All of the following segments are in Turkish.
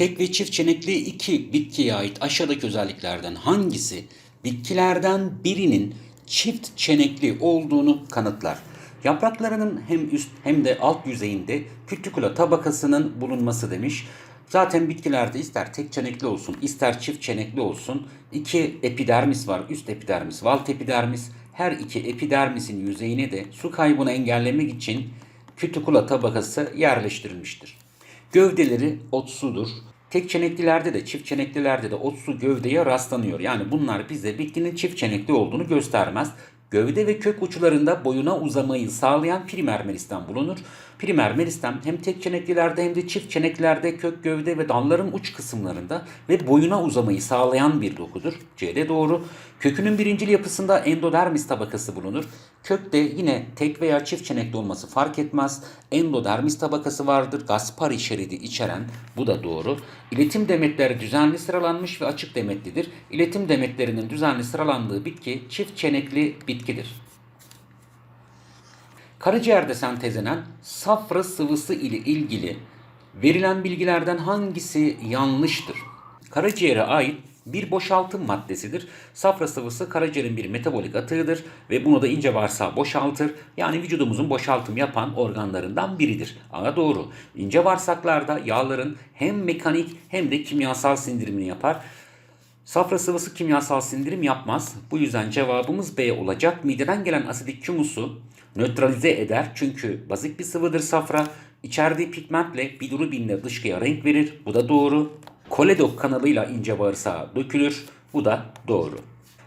Tek ve çift çenekli iki bitkiye ait aşağıdaki özelliklerden hangisi bitkilerden birinin çift çenekli olduğunu kanıtlar? Yapraklarının hem üst hem de alt yüzeyinde kütükula tabakasının bulunması demiş. Zaten bitkilerde ister tek çenekli olsun, ister çift çenekli olsun iki epidermis var. Üst epidermis, alt epidermis. Her iki epidermisin yüzeyine de su kaybını engellemek için kütükula tabakası yerleştirilmiştir. Gövdeleri otsudur. Tek çeneklilerde de çift çeneklilerde de otsu gövdeye rastlanıyor. Yani bunlar bize bitkinin çift çenekli olduğunu göstermez. Gövde ve kök uçlarında boyuna uzamayı sağlayan primer meristem bulunur. Primer meristem hem tek çeneklilerde hem de çift çeneklilerde kök, gövde ve dalların uç kısımlarında ve boyuna uzamayı sağlayan bir dokudur. C'de doğru. Kökünün birincil yapısında endodermis tabakası bulunur. Kökte yine tek veya çift çenekli olması fark etmez. Endodermis tabakası vardır. Gaspari şeridi içeren bu da doğru. İletim demetleri düzenli sıralanmış ve açık demetlidir. İletim demetlerinin düzenli sıralandığı bitki çift çenekli bitkidir. Karaciğerde sentezlenen safra sıvısı ile ilgili verilen bilgilerden hangisi yanlıştır? Karaciğere ait bir boşaltım maddesidir. Safra sıvısı karaciğerin bir metabolik atığıdır ve bunu da ince bağırsağı boşaltır. Yani vücudumuzun boşaltım yapan organlarından biridir. A doğru. İnce bağırsaklarda yağların hem mekanik hem de kimyasal sindirimini yapar. Safra sıvısı kimyasal sindirim yapmaz. Bu yüzden cevabımız B olacak. Mideden gelen asidik kumusu nötralize eder. Çünkü bazik bir sıvıdır safra. İçerdiği pigmentle bilirubinle dışkıya renk verir. Bu da doğru. Koledok kanalıyla ince bağırsağa dökülür. Bu da doğru.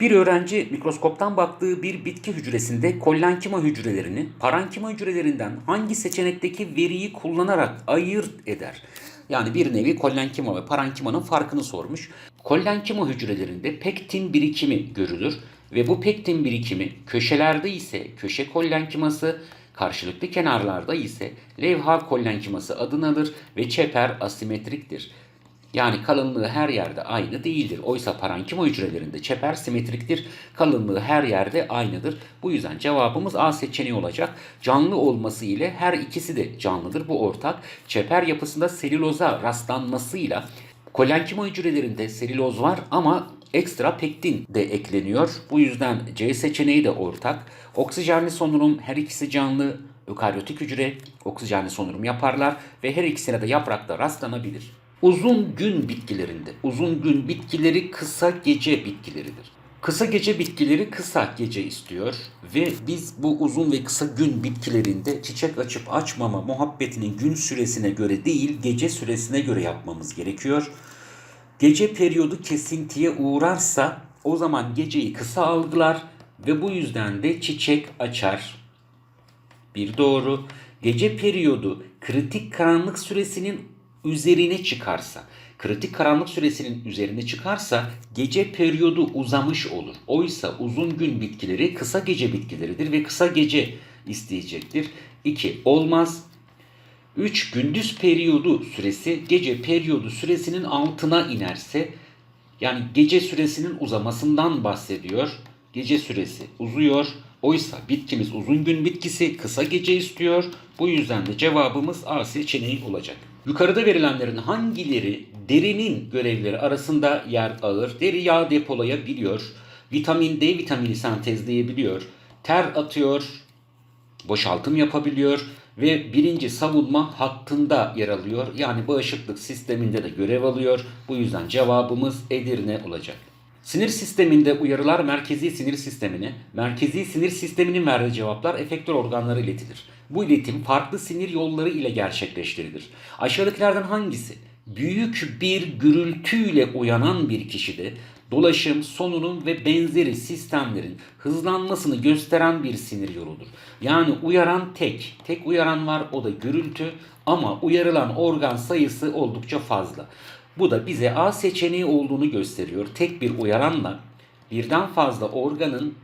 Bir öğrenci mikroskoptan baktığı bir bitki hücresinde kollenkima hücrelerini parankima hücrelerinden hangi seçenekteki veriyi kullanarak ayırt eder? Yani bir nevi kollenkima ve parankimanın farkını sormuş. Kollenkima hücrelerinde pektin birikimi görülür ve bu pektin birikimi köşelerde ise köşe kollenkiması, karşılıklı kenarlarda ise levha kollenkiması adını alır ve çeper asimetriktir. Yani kalınlığı her yerde aynı değildir. Oysa parankima hücrelerinde çeper simetriktir. Kalınlığı her yerde aynıdır. Bu yüzden cevabımız A seçeneği olacak. Canlı olması ile her ikisi de canlıdır. Bu ortak. Çeper yapısında selüloza rastlanmasıyla kolenkima hücrelerinde selüloz var ama ekstra pektin de ekleniyor. Bu yüzden C seçeneği de ortak. Oksijenli solunum her ikisi canlı. Ökaryotik hücre oksijenli solunum yaparlar ve her ikisine de yaprakta rastlanabilir. Uzun gün bitkilerinde, uzun gün bitkileri kısa gece bitkileridir. Kısa gece bitkileri kısa gece istiyor ve biz bu uzun ve kısa gün bitkilerinde çiçek açıp açmama muhabbetinin gün süresine göre değil gece süresine göre yapmamız gerekiyor. Gece periyodu kesintiye uğrarsa o zaman geceyi kısa algılar ve bu yüzden de çiçek açar. Bir doğru. Gece periyodu kritik karanlık süresinin üzerine çıkarsa, kritik karanlık süresinin üzerine çıkarsa gece periyodu uzamış olur. Oysa uzun gün bitkileri kısa gece bitkileridir ve kısa gece isteyecektir. 2. Olmaz. 3. Gündüz periyodu süresi gece periyodu süresinin altına inerse yani gece süresinin uzamasından bahsediyor. Gece süresi uzuyor. Oysa bitkimiz uzun gün bitkisi kısa gece istiyor. Bu yüzden de cevabımız A seçeneği olacak. Yukarıda verilenlerin hangileri derinin görevleri arasında yer alır? Deri yağ depolayabiliyor. Vitamin D vitamini sentezleyebiliyor. Ter atıyor. Boşaltım yapabiliyor ve birinci savunma hattında yer alıyor. Yani bağışıklık sisteminde de görev alıyor. Bu yüzden cevabımız Edirne olacak. Sinir sisteminde uyarılar merkezi sinir sistemine, merkezi sinir sisteminin verdiği cevaplar efektör organlara iletilir. Bu iletim farklı sinir yolları ile gerçekleştirilir. Aşağıdakilerden hangisi büyük bir gürültüyle uyanan bir kişide dolaşım, solunum ve benzeri sistemlerin hızlanmasını gösteren bir sinir yoludur. Yani uyaran tek, tek uyaran var o da gürültü ama uyarılan organ sayısı oldukça fazla. Bu da bize A seçeneği olduğunu gösteriyor. Tek bir uyaranla birden fazla organın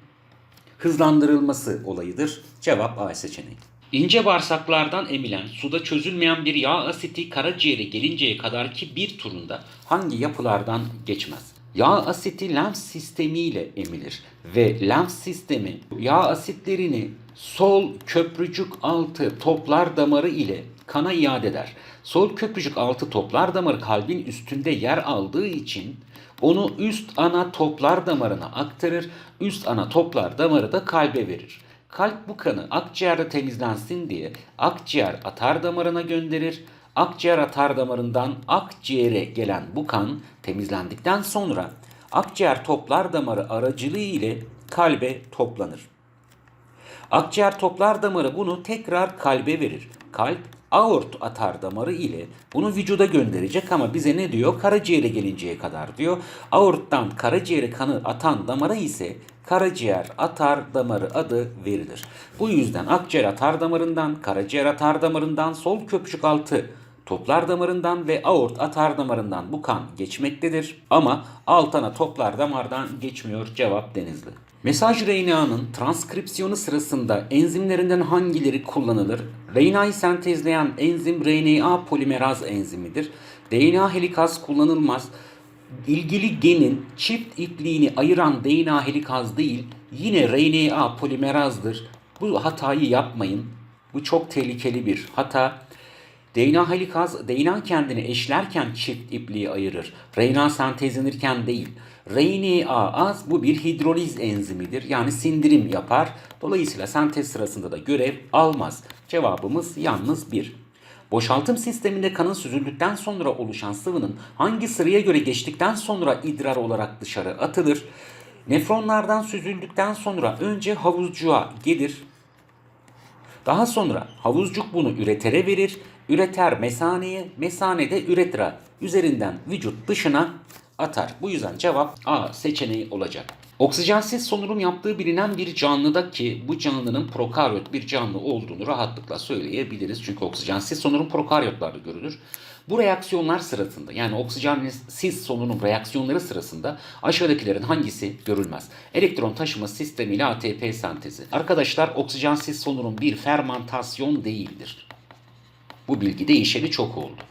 hızlandırılması olayıdır. Cevap A seçeneği. İnce bağırsaklardan emilen, suda çözülmeyen bir yağ asiti karaciğere gelinceye kadarki bir turunda hangi yapılardan geçmez? Yağ asiti lenf sistemiyle emilir ve lenf sistemi yağ asitlerini sol köprücük altı toplar damarı ile kana iade eder. Sol köprücük altı toplar damarı kalbin üstünde yer aldığı için onu üst ana toplar damarına aktarır. Üst ana toplar damarı da kalbe verir. Kalp bu kanı akciğerde temizlensin diye akciğer atar damarına gönderir. Akciğer atar damarından akciğere gelen bu kan temizlendikten sonra akciğer toplar damarı aracılığı ile kalbe toplanır. Akciğer toplar damarı bunu tekrar kalbe verir. Kalp aort atar damarı ile bunu vücuda gönderecek ama bize ne diyor? Karaciğere gelinceye kadar diyor. Aorttan karaciğere kanı atan damara ise karaciğer atar damarı adı verilir. Bu yüzden akciğer atar damarından, karaciğer atar damarından, sol köprücük altı toplar damarından ve aort atar damarından bu kan geçmektedir. Ama alt ana toplar damardan geçmiyor cevap denizli. Mesaj RNA'nın transkripsiyonu sırasında enzimlerinden hangileri kullanılır? RNA'yı sentezleyen enzim RNA polimeraz enzimidir. DNA helikaz kullanılmaz. İlgili genin çift ipliğini ayıran DNA helikaz değil, yine RNA polimerazdır. Bu hatayı yapmayın. Bu çok tehlikeli bir hata. DNA helikaz, DNA kendini eşlerken çift ipliği ayırır. RNA sentezlenirken değil. RNA az bu bir hidroliz enzimidir. Yani sindirim yapar. Dolayısıyla sentez sırasında da görev almaz. Cevabımız yalnız bir. Boşaltım sisteminde kanın süzüldükten sonra oluşan sıvının hangi sıraya göre geçtikten sonra idrar olarak dışarı atılır? Nefronlardan süzüldükten sonra önce havuzcuğa gelir. Daha sonra havuzcuk bunu üretere verir. Üreter mesaneye, mesanede üretira üzerinden vücut dışına atar. Bu yüzden cevap A seçeneği olacak. Oksijensiz solunum yaptığı bilinen bir canlıda ki bu canlının prokaryot bir canlı olduğunu rahatlıkla söyleyebiliriz. Çünkü oksijensiz solunum prokaryotlarda görülür. Bu reaksiyonlar sırasında yani oksijensiz solunum reaksiyonları sırasında aşağıdakilerin hangisi görülmez? Elektron taşıma sistemi ile ATP sentezi. Arkadaşlar oksijensiz solunum bir fermantasyon değildir. Bu bilgi değişeli çok oldu.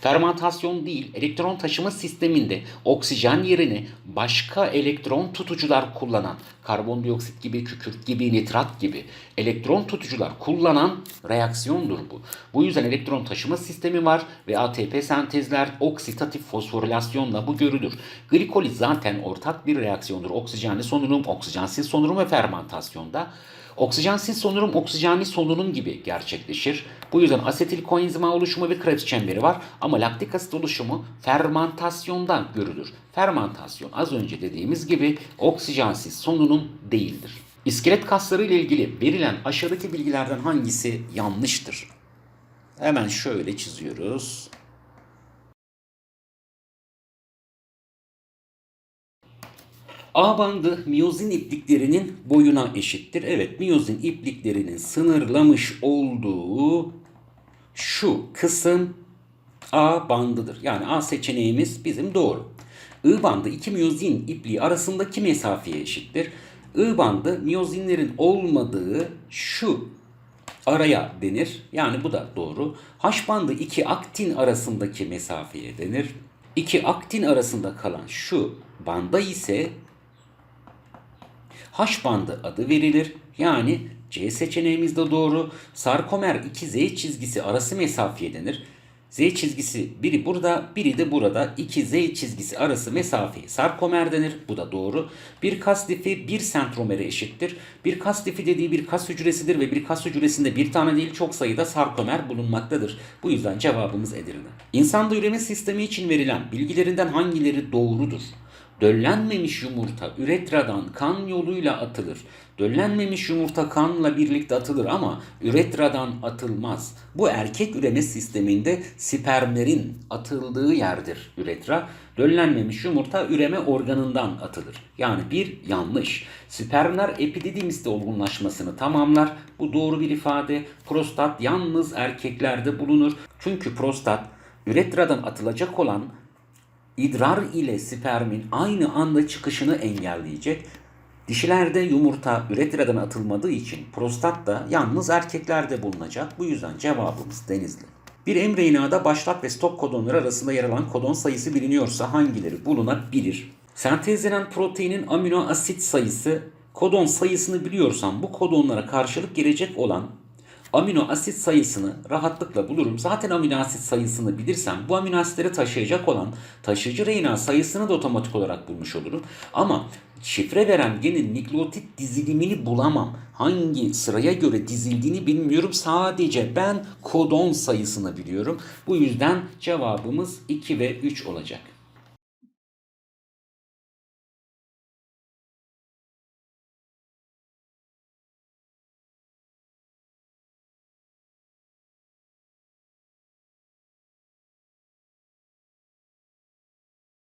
Fermantasyon değil, elektron taşıma sisteminde oksijen yerine başka elektron tutucular kullanan, karbondioksit gibi, kükürt gibi, nitrat gibi elektron tutucular kullanan reaksiyondur bu. Bu yüzden elektron taşıma sistemi var ve ATP sentezler oksitatif fosforilasyonla bu görülür. Glikoliz zaten ortak bir reaksiyondur. Oksijenli solunum, oksijensiz solunum ve fermantasyonda. Oksijensiz solunum oksijenli solunum gibi gerçekleşir. Bu yüzden asetil koenzima oluşumu ve Krebs çemberi var ama laktik asit oluşumu fermantasyondan görülür. Fermantasyon az önce dediğimiz gibi oksijensiz solunum değildir. İskelet kasları ile ilgili verilen aşağıdaki bilgilerden hangisi yanlıştır? Hemen şöyle çiziyoruz. A bandı miyozin ipliklerinin boyuna eşittir. Evet miyozin ipliklerinin sınırlamış olduğu şu kısım A bandıdır. Yani A seçeneğimiz bizim doğru. I bandı iki miyozin ipliği arasındaki mesafeye eşittir. I bandı miyozinlerin olmadığı şu araya denir. Yani bu da doğru. H bandı iki aktin arasındaki mesafeye denir. İki aktin arasında kalan şu banda ise H bandı adı verilir. Yani C seçeneğimiz de doğru. Sarkomer 2Z çizgisi arası mesafeye denir. Z çizgisi biri burada, biri de burada. 2 Z çizgisi arası mesafeye sarkomer denir. Bu da doğru. Bir kas lifi bir sentromere eşittir. Bir kas lifi dediği bir kas hücresidir ve bir kas hücresinde bir tane değil çok sayıda sarkomer bulunmaktadır. Bu yüzden cevabımız Edirne. İnsanda üreme sistemi için verilen bilgilerinden hangileri doğrudur? Döllenmemiş yumurta üretradan kan yoluyla atılır. Döllenmemiş yumurta kanla birlikte atılır ama üretradan atılmaz. Bu erkek üreme sisteminde spermlerin atıldığı yerdir üretra. Döllenmemiş yumurta üreme organından atılır. Yani bir yanlış. Spermler epididimiste olgunlaşmasını tamamlar. Bu doğru bir ifade. Prostat yalnız erkeklerde bulunur. Çünkü prostat üretradan atılacak olan idrar ile spermin aynı anda çıkışını engelleyecek. Dişilerde yumurta üretiradan atılmadığı için prostat da yalnız erkeklerde bulunacak. Bu yüzden cevabımız denizli. Bir emre başlat ve stop kodonları arasında yer alan kodon sayısı biliniyorsa hangileri bulunabilir? Sentezlenen proteinin amino asit sayısı kodon sayısını biliyorsan bu kodonlara karşılık gelecek olan amino asit sayısını rahatlıkla bulurum. Zaten amino asit sayısını bilirsem bu amino asitleri taşıyacak olan taşıyıcı RNA sayısını da otomatik olarak bulmuş olurum. Ama şifre veren genin nükleotit dizilimini bulamam. Hangi sıraya göre dizildiğini bilmiyorum. Sadece ben kodon sayısını biliyorum. Bu yüzden cevabımız 2 ve 3 olacak.